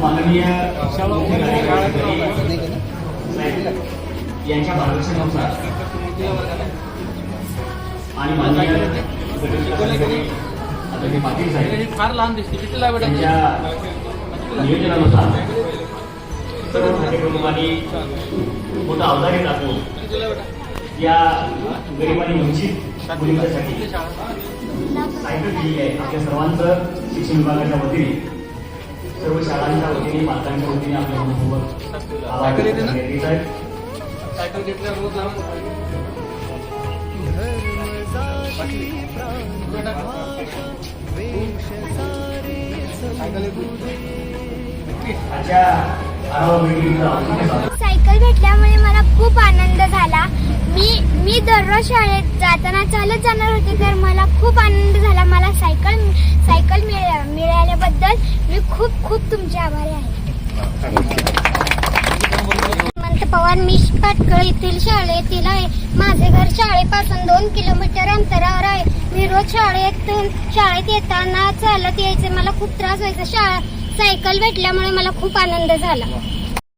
माननीय यांच्या मार्गदर्शनानुसार आणि माननीय आदरणीय पाटील साहेब फार लहान दिसते किती त्यांच्या नियोजनानुसार सर्व प्रमुखांनी मोठं अवधारी टाकून या गरीब आणि वंचित मुलींच्यासाठी सायकल दिली आहे. आपल्या सर्वांचं शिक्षण विभागाच्या वतीने सर्व शाळांच्या वतीने पालकांच्या वतीने आपल्या मनपूर्वक आभार सायकल येते ना? व्यक्त करण्यात येत. आहे. सायकल घेतल्या रोज सायकल भेटल्यामुळे मला खूप आनंद झाला. मी मी दररोज शाळेत जाताना चालत जाणार होते तर मला खूप आनंद झाला. मला सायकल सायकल मिळा मिळाल्याबद्दल मी खूप खूप तुमचे आभारी आहे हेमंत पवार मी पाटकळ येथील शाळेतील आहे. माझे घर शाळेपासून दोन किलोमीटर अंतरावर आहे. मी रोज शाळेत शाळेत येताना चालत यायचे. मला खूप त्रास व्हायचा. शाळा सायकल भेटल्यामुळे मला खूप आनंद झाला.